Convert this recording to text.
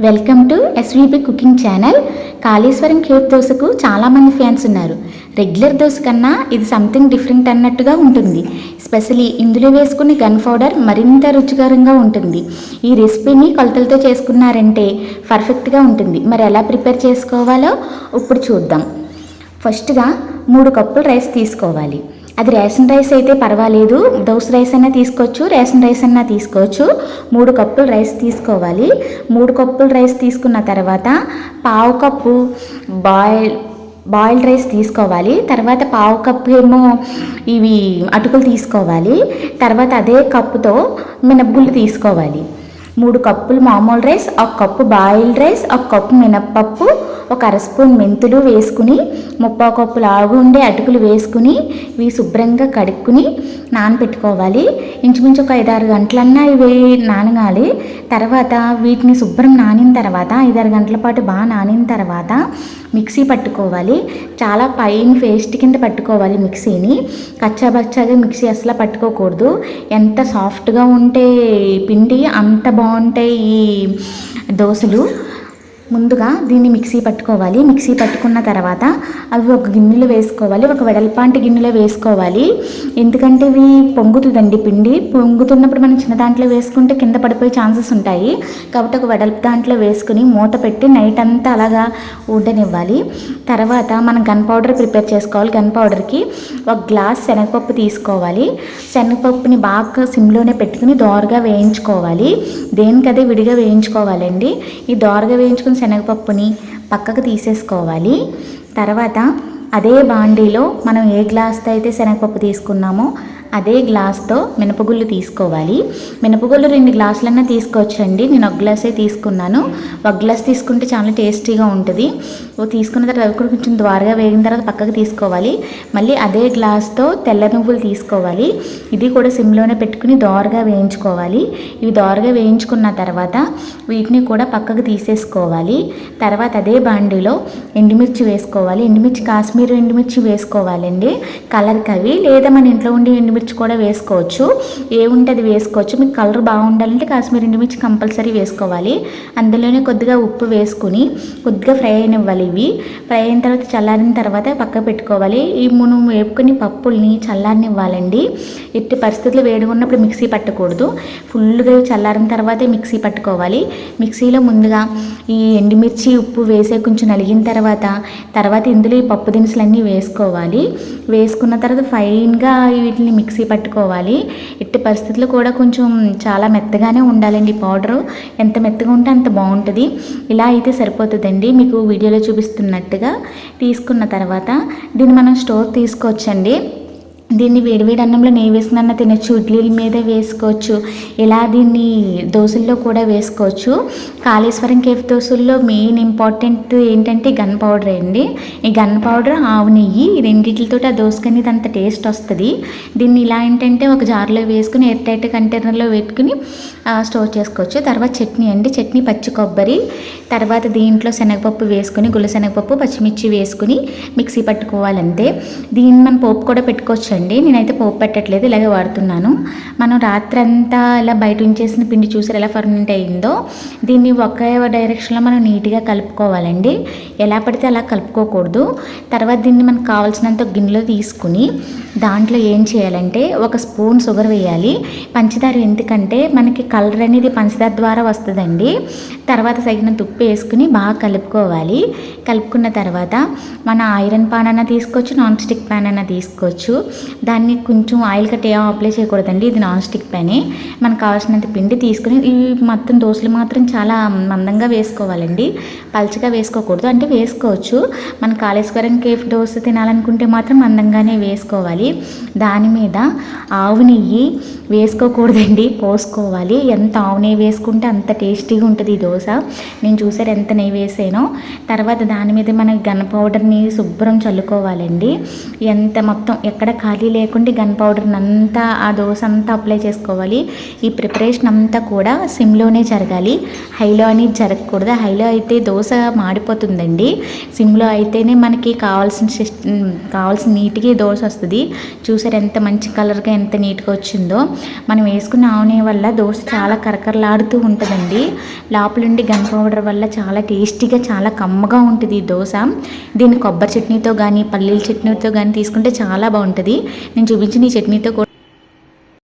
Welcome to SVB cooking channel Kaleshwaram cafe దోశకు చాలామంది fans ఉన్నారు. Regular dosa కన్నా ఇది సంథింగ్ డిఫరెంట్ అన్నట్టుగా ఉంటుంది. స్పెషలీ ఇందులో వేసుకునే గన్ పౌడర్ మరింత రుచికరంగా ఉంటుంది. ఈ రెసిపీని కొలతలతో చేసుకున్నారంటే పర్ఫెక్ట్గా ఉంటుంది. మరి ఎలా ప్రిపేర్ చేసుకోవాలో ఇప్పుడు చూద్దాం. ఫస్ట్గా మూడు కప్పులు రైస్ తీసుకోవాలి. అది రేషన్ రైస్ అయితే పర్వాలేదు. దోశ రైస్ అయినా తీసుకోవచ్చు రేషన్ రైస్ అయినా తీసుకోవచ్చు. మూడు కప్పులు రైస్ తీసుకోవాలి. మూడు కప్పులు రైస్ తీసుకున్న తర్వాత పావు కప్పు బాయిల్ బాయిల్డ్ రైస్ తీసుకోవాలి. తర్వాత పావు కప్పు ఏమో ఇవి అటుకులు తీసుకోవాలి. తర్వాత అదే కప్పుతో మినపగుళ్ళు తీసుకోవాలి. మూడు కప్పులు మామూలు రైస్ ఒక కప్పు బాయిల్డ్ రైస్ ఒక కప్పు మినప్పప్పు ఒక అర స్పూన్ మెంతులు వేసుకుని ముప్పా కప్పులు ఆగు ఉండే అటుకులు వేసుకుని ఇవి శుభ్రంగా కడుక్కుని నానబెట్టుకోవాలి. ఇంచుమించు ఒక ఐదారు గంటలన్నా ఇవి నానగాలి. తర్వాత వీటిని శుభ్రం నానిన తర్వాత ఐదారు గంటల పాటు బాగా నానిన తర్వాత మిక్సీ పట్టుకోవాలి. చాలా పైన పేస్ట్ కింద పట్టుకోవాలి మిక్సీని. కచ్చాబచ్చాగా మిక్సీ అసలు పట్టుకోకూడదు. ఎంత సాఫ్ట్గా ఉంటే పిండి అంత బాగుంటాయి ఈ దోశలు. ముందుగా దీన్ని మిక్సీ పట్టుకోవాలి. మిక్సీ పట్టుకున్న తర్వాత అవి ఒక గిన్నెలో వేసుకోవాలి. ఒక వెడల్పాంటి గిన్నెలో వేసుకోవాలి. ఎందుకంటే ఇవి పొంగుతుందండి పిండి. పొంగుతున్నప్పుడు మనం చిన్న దాంట్లో వేసుకుంటే కింద పడిపోయే ఛాన్సెస్ ఉంటాయి. కాబట్టి ఒక వెడల్పు దాంట్లో వేసుకుని మూత పెట్టి నైట్ అంతా అలాగా ఉండనివ్వాలి తర్వాత మనం గన్ పౌడర్ ప్రిపేర్ చేసుకోవాలి గన్ పౌడర్కి ఒక గ్లాస్ శనగపప్పు తీసుకోవాలి. శనగపప్పుని బాగా సిమ్లోనే పెట్టుకుని దోరగా వేయించుకోవాలి. దేనికదే విడిగా వేయించుకోవాలండి. ఈ దోరగా వేయించుకుని శనగపప్పుని పక్కకు తీసేసుకోవాలి. తర్వాత అదే బాండీలో మనం ఏ గ్లాస్తో అయితే శనగపప్పు తీసుకున్నామో అదే గ్లాస్తో మినపగుళ్ళు తీసుకోవాలి. మినపగుళ్ళు రెండు గ్లాసులన్నా తీసుకోవచ్చండి. నేను ఒక గ్లాసే తీసుకున్నాను. ఒక గ్లాస్ తీసుకుంటే చాలా టేస్టీగా ఉంటుంది. తీసుకున్న తర్వాత అవి కూడా కొంచెం ద్వారగా వేగిన తర్వాత పక్కకు తీసుకోవాలి. మళ్ళీ అదే గ్లాస్తో తెల్ల నువ్వులు తీసుకోవాలి. ఇది కూడా సిమ్లోనే పెట్టుకుని దోరగా వేయించుకోవాలి. ఇవి దోరగా వేయించుకున్న తర్వాత వీటిని కూడా పక్కకు తీసేసుకోవాలి. తర్వాత అదే బాండీలో ఎండుమిర్చి వేసుకోవాలి. ఎండుమిర్చి కాశ్మీర్ ఎండుమిర్చి వేసుకోవాలండి. కలర్కి అవి లేదా మన ఇంట్లో ఉండే ఎండుమిర్చి కూడా వేసుకోవచ్చు. ఏ ఉంటే అది వేసుకోవచ్చు? మీకు కలర్ బాగుండాలంటే కాశ్మీర్ ఎండుమిర్చి కంపల్సరీ వేసుకోవాలి. అందులోనే కొద్దిగా ఉప్పు వేసుకుని కొద్దిగా ఫ్రై అయినివ్వాలి ఇవి. ఫ్రై అయిన తర్వాత చల్లారిన తర్వాత పక్క పెట్టుకోవాలి. ఈ మనం వేపుకుని పప్పుల్ని చల్లారనివ్వాలండి. ఎట్టి పరిస్థితులు వేడిగా ఉన్నప్పుడు మిక్సీ పట్టకూడదు. ఫుల్గా చల్లారిన తర్వాతే మిక్సీ పట్టుకోవాలి. మిక్సీలో ముందుగా ఈ ఎండుమిర్చి ఉప్పు వేసే కొంచెం నలిగిన తర్వాత తర్వాత ఇందులో ఈ పప్పు దినుసులన్నీ వేసుకోవాలి. వేసుకున్న తర్వాత ఫైన్గా వీటిని మిక్స్ పట్టుకోవాలి. ఎట్టి పరిస్థితులు కూడా కొంచెం చాలా మెత్తగానే ఉండాలండి పౌడరు. ఎంత మెత్తగా ఉంటే అంత బాగుంటుంది. ఇలా అయితే సరిపోతుందండి. మీకు వీడియోలో చూపిస్తున్నట్టుగా తీసుకున్న తర్వాత దీన్ని మనం స్టోర్ తీసుకోవచ్చండి. దీన్ని వేడివేడి అన్నంలో నెయ్యి వేసుకున్న తినచ్చు ఇడ్లీల మీద వేసుకోవచ్చు ఇలా దీన్ని దోశల్లో కూడా వేసుకోవచ్చు. కాళేశ్వరం కేఫ్ దోశల్లో మెయిన్ ఇంపార్టెంట్ ఏంటంటే గన్ పౌడర్ అండి. ఈ గన్ పౌడర్ ఆవు నెయ్యి రెండింటితో ఆ దోశకి అనేది అంత టేస్ట్ వస్తుంది. దీన్ని ఇలా ఏంటంటే ఒక జార్లో వేసుకుని ఎయిర్ టైట్ కంటైనర్లో పెట్టుకుని స్టోర్ చేసుకోవచ్చు. తర్వాత చట్నీ అండి. చట్నీ పచ్చి కొబ్బరి తర్వాత దీంట్లో శనగపప్పు వేసుకుని గుల్ల శనగపప్పు పచ్చిమిర్చి వేసుకుని మిక్సీ పట్టుకోవాలంతే. దీన్ని మనం పోపు కూడా పెట్టుకోవచ్చు అండి నేనైతే పోపు పెట్టట్లేదు ఇలాగే వాడుతున్నాను. మనం రాత్రంతా ఇలా బయట ఉంచేసిన పిండి చూసారు ఎలా ఫర్మెంట్ అయిందో? దీన్ని ఒకే డైరెక్షన్లో మనం నీట్గా కలుపుకోవాలండి. ఎలా పడితే అలా కలుపుకోకూడదు. తర్వాత దీన్ని మనకు కావాల్సినంత గిన్నెలో తీసుకుని దాంట్లో ఏం చేయాలంటే ఒక స్పూన్ షుగర్ వేయాలి. పంచదార ఎందుకంటే మనకి కలర్ అనేది పంచదార ద్వారా వస్తుందండి. తర్వాత తగినంత ఉప్పు వేసుకుని బాగా కలుపుకోవాలి. కలుపుకున్న తర్వాత మన ఐరన్ పాన్ అన్న తీసుకోవచ్చు నాన్ స్టిక్ పాన్ అన్న తీసుకోవచ్చు. దాన్ని కొంచెం ఆయిల్ కట్ ఏం అప్లై చేయకూడదండి. ఇది నాన్ స్టిక్ పని. మనకు కావాల్సినంత పిండి తీసుకుని ఇవి మొత్తం దోశలు మాత్రం చాలా మందంగా వేసుకోవాలండి. పల్చగా వేసుకోకూడదు. అంటే వేసుకోవచ్చు. మన కాళేశ్వరం కేఫ్ దోశ తినాలనుకుంటే మాత్రం మందంగానే వేసుకోవాలి. దాని మీద ఆవు నెయ్యి వేసుకోకూడదండి. పోసుకోవాలి. ఎంత ఆవు నెయ్యి వేసుకుంటే అంత టేస్టీగా ఉంటుంది ఈ దోశ. నేను చూసారు ఎంత నెయ్యి వేసానో. తర్వాత దాని మీద మన గన్ పౌడర్ని శుభ్రం చల్లుకోవాలండి. ఎంత మొత్తం ఎక్కడ ఖాళీ లేకుండా గన్ పౌడర్ని అంతా ఆ దోశ అంతా అప్లై చేసుకోవాలి. ఈ ప్రిపరేషన్ అంతా కూడా సిమ్లోనే జరగాలి. హైలో అనేది జరగకూడదు. హైలో అయితే దోశ మాడిపోతుందండి. సిమ్లో అయితేనే మనకి కావాల్సిన కావాల్సిన నీట్గా దోశ వస్తుంది. చూసారు ఎంత మంచి కలర్గా ఎంత నీట్గా వచ్చిందో. మనం వేసుకున్న ఆవునే వల్ల దోశ చాలా కరకరలాడుతూ ఉంటుందండి. లోపలుండి గన్ పౌడర్ వల్ల చాలా టేస్టీగా చాలా కమ్మగా ఉంటుంది ఈ దోశ. దీన్ని కొబ్బరి చట్నీతో కానీ పల్లీల చట్నీతో కానీ తీసుకుంటే చాలా బాగుంటుంది. నేను చూపించిన ఈ చట్నీతో కూడా